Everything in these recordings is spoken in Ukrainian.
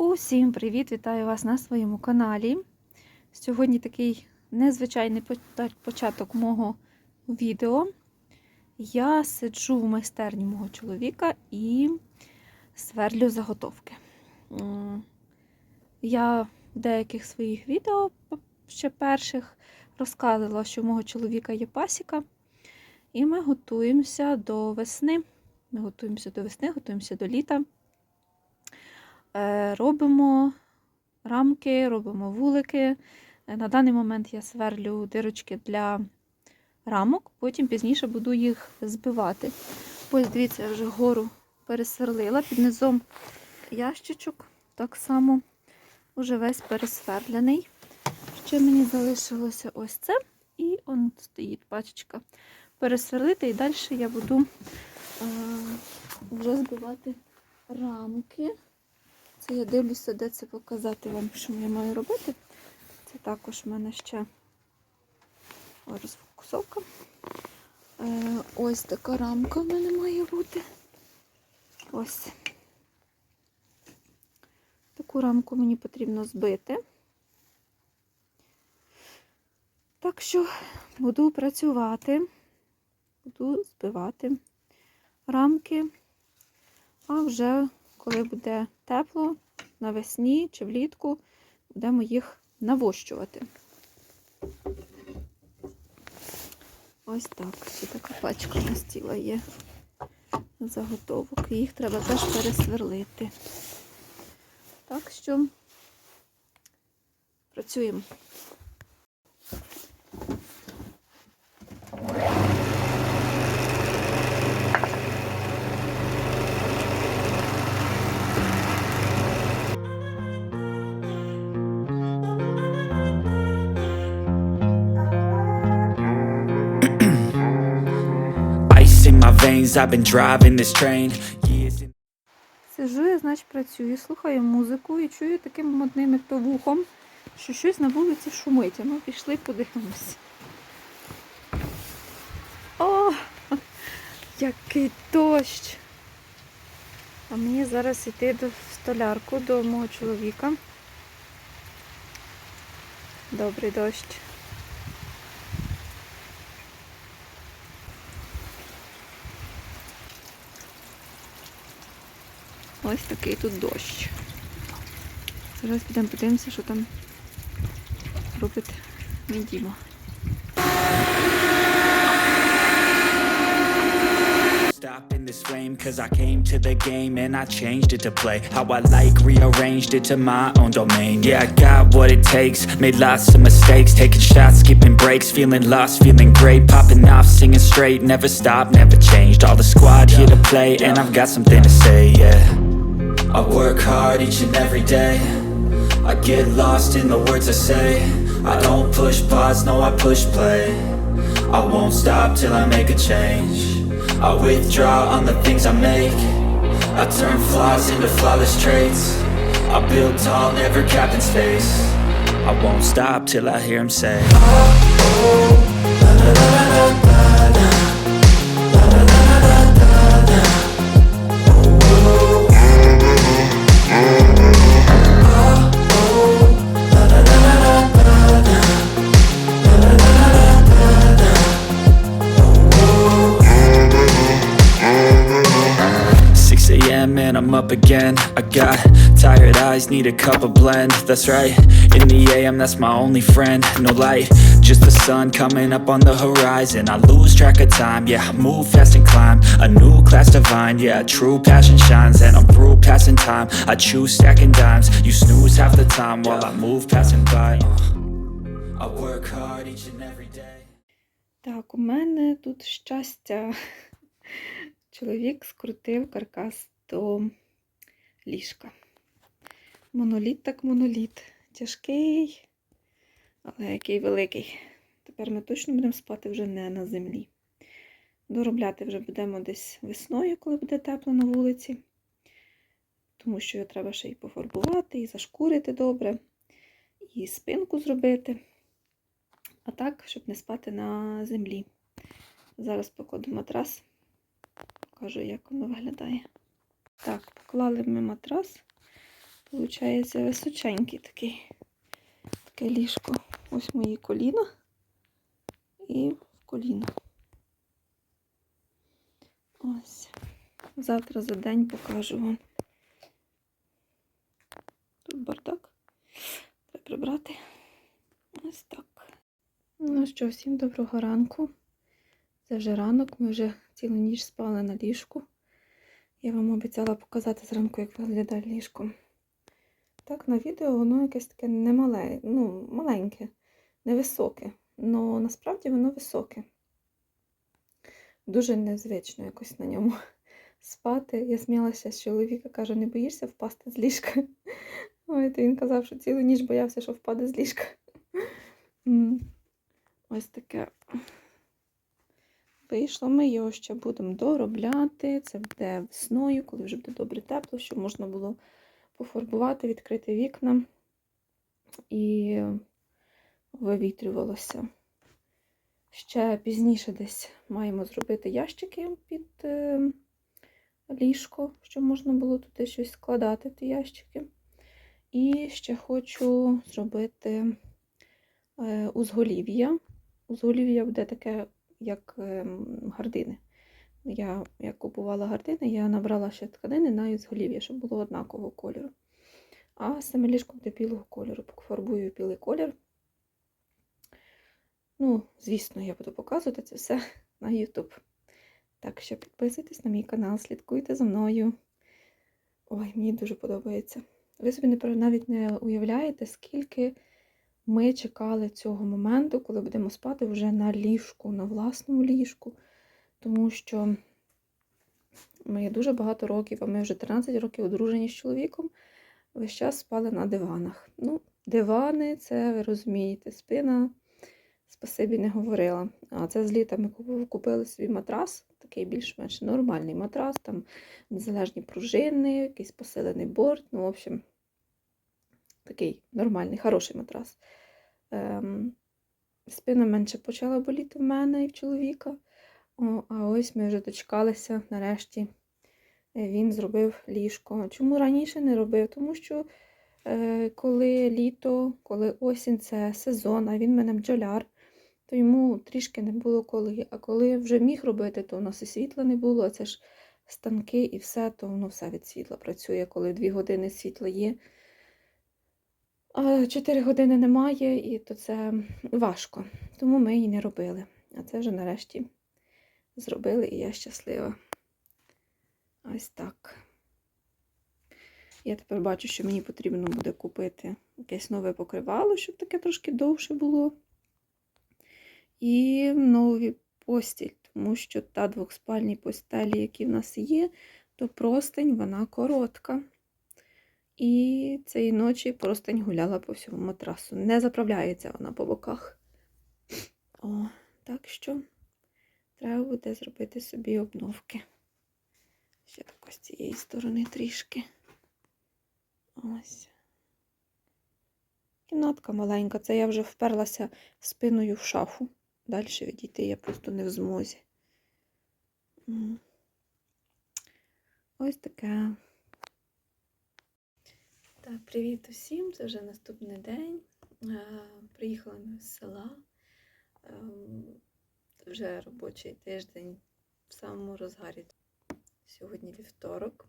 Усім привіт! Вітаю вас на своєму каналі. Сьогодні такий незвичайний початок мого відео. Я сиджу в майстерні мого чоловіка і сверлю заготовки. Я в деяких своїх відео, ще перших, розказувала, що у мого чоловіка є пасіка, і ми готуємося до весни. Ми готуємося до весни, готуємося до літа. Е, Робимо рамки, робимо вулики. Е, На даний момент я сверлю дирочки для рамок, потім пізніше буду їх збивати. Ось дивіться, я вже гору пересверлила під низом ящичок. Так само вже весь пересверлений. Ще мені залишилося ось це. І он стоїть пачечка пересверлити. І далі я буду е, вже збивати рамки. Це я дивлюся, де це показати вам, що я маю робити. Це також в мене ще розфокусовка. Е, ось така рамка в мене має бути. Ось. Таку рамку мені потрібно збити. Так що буду працювати, буду збивати рамки, а вже коли буде тепло, навесні чи влітку, будемо їх навощувати. Ось так. Ще така пачка на стіла є заготовок. Їх треба теж пересверлити. Так що працюємо. Сижу я, значить, працюю, слухаю музику і чую таким одним вухом, що щось на вулиці шумить. А Ну, пішли, подивимось. О, який дощ! А мені зараз йти до столярку до мого чоловіка. Добрий дощ. Ось такий тут дощ. Зараз підемо подивимося, що там робить мій Діма. Stop in this flame, cause I came to the game and I changed it to play how I like, rearranged it to my own domain. Yeah, I got what it takes, made lots of mistakes, taking shots, skipping breaks, feeling lost, feeling great, popping off, singing straight, never stopped, never changed. All the squad here to play, and I've got something to say, yeah. I work hard each and every day. I get lost in the words I say. I don't push pause, no, I push play. I won't stop till I make a change. I withdraw on the things I make. I turn flaws into flawless traits. I build tall, never capped in space. I won't stop till I hear him say. Oh, oh, Six up again. I got tired eyes, need a cup of blend. That's right. In the AM, that's my only friend. No light, just the sun coming up on the horizon. I lose track of time. Yeah, I move fast and climb a new class divine. Yeah, true passion shines, and I'm through passing time. I choose stacking dimes. You snooze half the time while I move passing by. Uh, I work hard each and every day. Так, у мене тут щастя. Чоловік скрутив каркас до ліжка. Моноліт так моноліт. Тяжкий, але який великий. Тепер ми точно будемо спати вже не на землі. Доробляти вже будемо десь весною, коли буде тепло на вулиці. Тому що його треба ще й пофарбувати, і зашкурити добре, і спинку зробити. А так, щоб не спати на землі. Зараз покладу матрас, покажу, як воно виглядає. Так, поклали ми матрас. Получається височенький такий. Таке ліжко. Ось мої коліна і в коліно. Ось. Завтра за день покажу вам. Тут бардак. Треба прибрати. Ось так. Ну що, всім доброго ранку. Це вже ранок, ми вже цілу ніч спали на ліжку. Я вам обіцяла показати зранку, як виглядає ліжко. Так, на відео воно якесь таке немале, ну, маленьке, невисоке. але насправді воно високе. Дуже незвично якось на ньому спати. Я сміялася з чоловіка, каже, не боїшся впасти з ліжка. Ой, то він казав, що цілу ніч боявся, що впаде з ліжка. Ось таке. Вийшло, ми його ще будемо доробляти. Це буде весною, коли вже буде добре тепло, щоб можна було пофарбувати, відкрити вікна і вивітрювалося. Ще пізніше десь маємо зробити ящики під е, ліжко, щоб можна було туди щось складати, ті ящики. І ще хочу зробити е, узголів'я. Узголів'я буде таке, як ем, гардини. Я як купувала гардини, я набрала ще тканини на узголів'я, щоб було однакового кольору. А саме ліжко буде білого кольору. Пофарбую білий колір. Ну, звісно, я буду показувати це все на YouTube. Так що підписуйтесь на мій канал, слідкуйте за мною. Ой, мені дуже подобається. Ви собі навіть не уявляєте, скільки ми чекали цього моменту, коли будемо спати вже на ліжку, на власному ліжку. Тому що ми дуже багато років, а ми вже 13 років одружені з чоловіком, весь час спали на диванах. Ну, дивани, це ви розумієте, спина, спасибі не говорила. А це з літа ми купили собі матрас, такий більш-менш нормальний матрас, там незалежні пружини, якийсь посилений борт. Ну, в общем, такий нормальний, хороший матрас. Ем, спина менше почала боліти в мене і в чоловіка. О, а ось ми вже дочекалися нарешті. е, Він зробив ліжко. Чому раніше не робив? Тому що е, коли літо, коли осінь це сезон, а він мене бджоляр, то йому трішки не було коли. А коли вже міг робити, то у нас і світла не було. а Це ж станки і все, то воно все від світла працює, коли дві години світла є. 4 години немає, і то це важко. Тому ми її не робили. А це вже нарешті зробили, і я щаслива. Ось так. Я тепер бачу, що мені потрібно буде купити якесь нове покривало, щоб таке трошки довше було. І нові постіль, тому що та двохспальні постелі, які в нас є, то простень вона коротка. І цієї ночі простень гуляла по всьому матрасу. Не заправляється вона по боках. О, так що треба буде зробити собі обновки. Ще так ось цієї сторони трішки. Ось. Кімнатка маленька. Це я вже вперлася спиною в шафу. Далі відійти я просто не в змозі. Ось таке. Так, привіт усім. Це вже наступний день. Е, Приїхали ми з села. Ем, Вже робочий тиждень в самому розгарі. Сьогодні вівторок.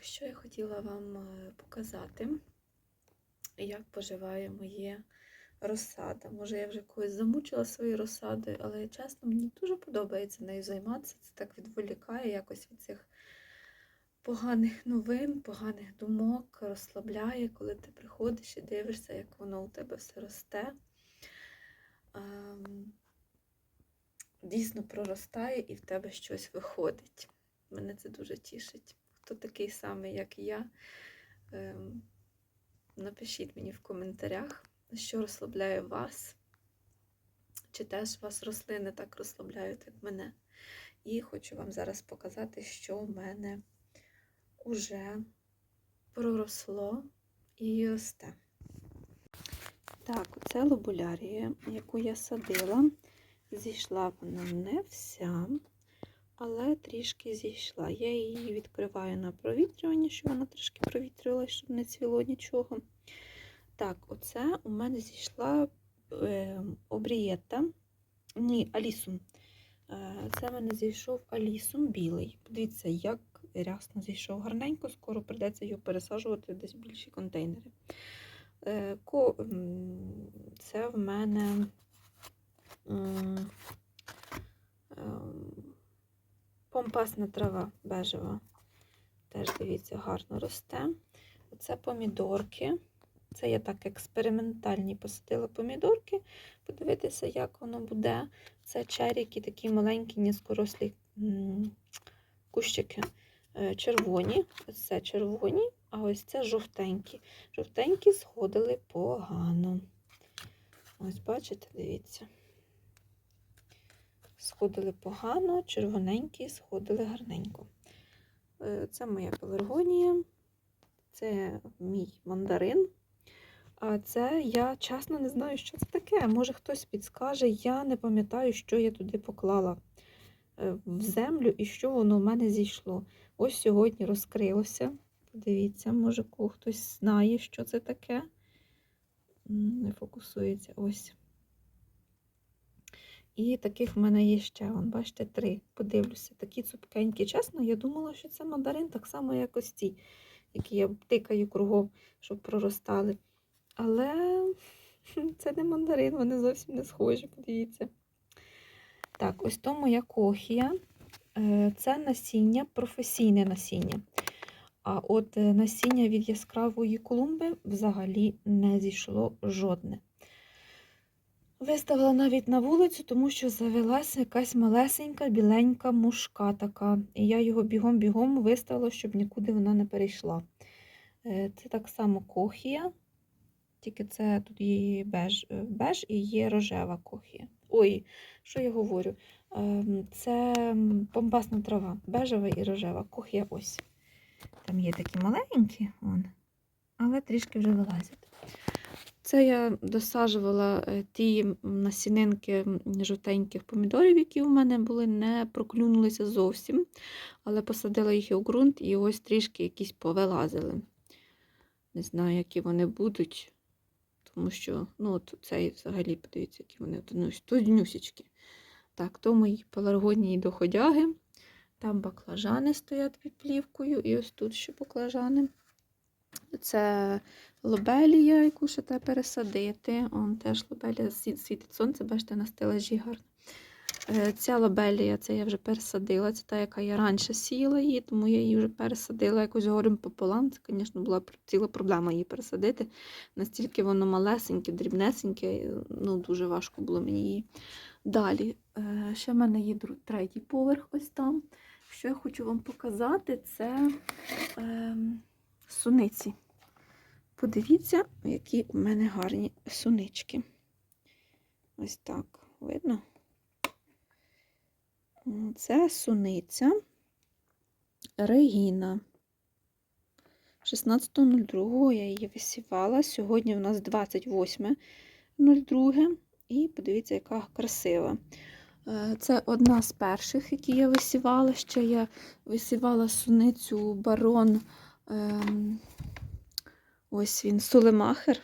Що я хотіла вам е, показати, як поживає моє розсада. Може, я вже когось замучила своєю розсадою, але чесно, мені дуже подобається нею займатися. Це так відволікає якось від цих поганих новин, поганих думок, розслабляє, коли ти приходиш і дивишся, як воно у тебе все росте. Ем, Дійсно проростає і в тебе щось виходить. Мене це дуже тішить. Хто такий самий, як і я, ем, напишіть мені в коментарях, що розслабляє вас. Чи теж вас рослини так розслабляють, як мене. І хочу вам зараз показати, що в мене уже проросло і росте. Так, оце лобулярія, яку я садила. Зійшла вона не вся. але трішки зійшла. Я її відкриваю на провітрювання, щоб вона трішки провітрювалася, щоб не цвіло нічого. Так, оце у мене зійшла е, обрієта. Ні, алісум. Е, Це в мене зійшов алісум білий. Подивіться, як рясно зійшов гарненько, скоро прийдеться його пересаджувати в десь більші контейнери. Е, Це в мене ем, помпасна трава бежева. Теж, дивіться, гарно росте. Оце помідорки. Це я так експериментальні посадила помідорки. Подивитися, як воно буде. Це черіки, такі маленькі, низькорослі м, кущики. Е, Червоні, ось це червоні, а ось це жовтенькі. Жовтенькі сходили погано. Ось, бачите, дивіться. Сходили погано, червоненькі сходили гарненько. Е, Це моя пеларгонія, це мій мандарин. А це я чесно не знаю, що це таке. Може хтось підскаже. Я не пам'ятаю, що я туди поклала в землю і що воно в мене зійшло. Ось сьогодні розкрилося. Подивіться, може, хтось знає, що це таке. Не фокусується ось. І таких в мене є ще, вон, бачите, три. Подивлюся, такі цупкенькі. Чесно, я думала, що це мандарин так само, як ось ці, які я тикаю кругом, щоб проростали. Але це не мандарин, вони зовсім не схожі, подивіться. Так, ось то моя кохія. Е, Це насіння, професійне насіння. А от е, насіння від яскравої клумби взагалі не зійшло жодне. Виставила навіть на вулицю, тому що завелася якась малесенька біленька мушка така. І я його бігом-бігом виставила, щоб нікуди вона не перейшла. Е, Це так само кохія, тільки це тут є беж, беж і є рожева кохія. Ой, що я говорю? Ем, Це м, помпасна трава, бежева і рожева. Кохія ось. Там є такі маленькі, вон, але трішки вже вилазять. Це я досаджувала е, ті насінинки жовтеньких помідорів, які у мене були, не проклюнулися зовсім. Але посадила їх у ґрунт, і ось трішки якісь повилазили. Не знаю, які вони будуть. Тому що, ну, от цей взагалі, подивіться, які вони тонюсь, тонюсічки. Так, то мої пеларгонії доходяги. Там баклажани стоять під плівкою, і ось тут ще баклажани. Це лобелія, яку ще треба пересадити. Он теж лобелія світить сонце, бачите, на стелажі гарно. Е, Ця лобелія, це я вже пересадила. Це та, яка я раніше сіяла її, тому я її вже пересадила якось горем пополам. Це, звісно, була ціла проблема її пересадити. Настільки воно малесеньке, дрібнесеньке, ну, дуже важко було мені її. Далі, е, ще в мене є третій поверх ось там. Що я хочу вам показати, це ем, суниці. Подивіться, які у мене гарні сунички. Ось так, видно? Це суниця Регіна. 16.02 я її висівала. Сьогодні у нас 28.02. І подивіться, яка красива. Е, Це одна з перших, які я висівала. Ще я висівала суницю барон. ем, Ось він сулемахер.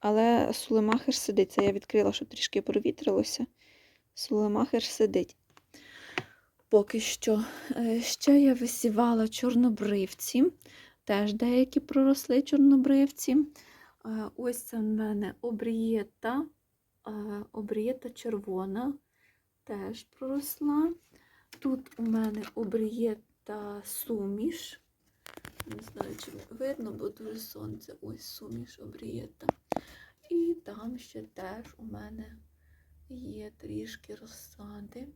Але сулемахер сидить. Це я відкрила, щоб трішки провітрилося. Сулемахер сидить. Поки що. Е, Ще я висівала чорнобривці. Теж деякі проросли чорнобривці. Е, Ось це в мене обрієта. е, Обрієта червона. Теж проросла. Тут у мене обрієта суміш. Не знаю, чи видно, бо дуже сонце. Ось суміш обрієта. І там ще теж у мене є трішки розсади.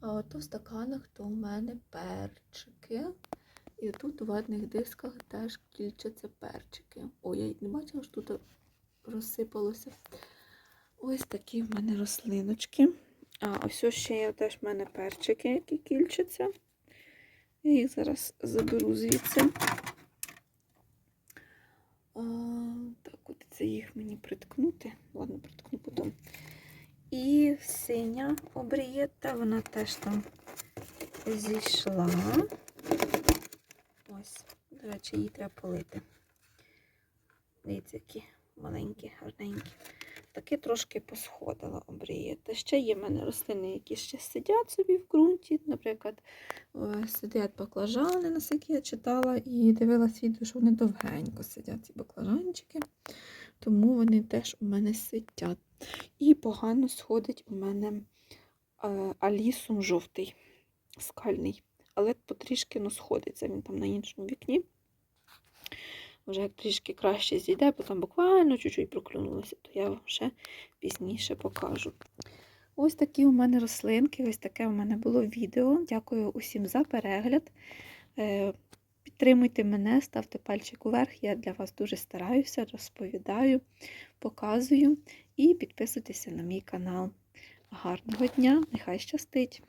От у стаканах то у мене перчики. І тут у ватних дисках теж кільчаться перчики. Ой, я не бачила, що тут розсипалося. Ось такі в мене рослиночки. А ось ще є теж в мене перчики, які кільчаться. Я їх зараз заберу звідси. А, так, от це їх мені приткнути. Ладно, приткну потім. І синя обрієта, вона теж там зійшла. Ось, до речі, її треба полити. Дивіться, які маленькі, гарненькі. Таки трошки посходила обрія. Та ще є в мене рослини, які ще сидять собі в ґрунті. Наприклад, сидять баклажани, наскільки я читала, і дивилась відео, що вони довгенько сидять, ці баклажанчики. Тому вони теж у мене сидять. І погано сходить у мене е, алісум жовтий, скальний. Але потрішки ну, сходиться він там на іншому вікні. Вже як трішки краще зійде, бо там буквально чуть-чуть проклюнулося, то я вам ще пізніше покажу. Ось такі у мене рослинки, ось таке у мене було відео. Дякую усім за перегляд. Е, Підтримуйте мене, ставте пальчик уверх. Я для вас дуже стараюся, розповідаю, показую і підписуйтеся на мій канал. Гарного дня, нехай щастить!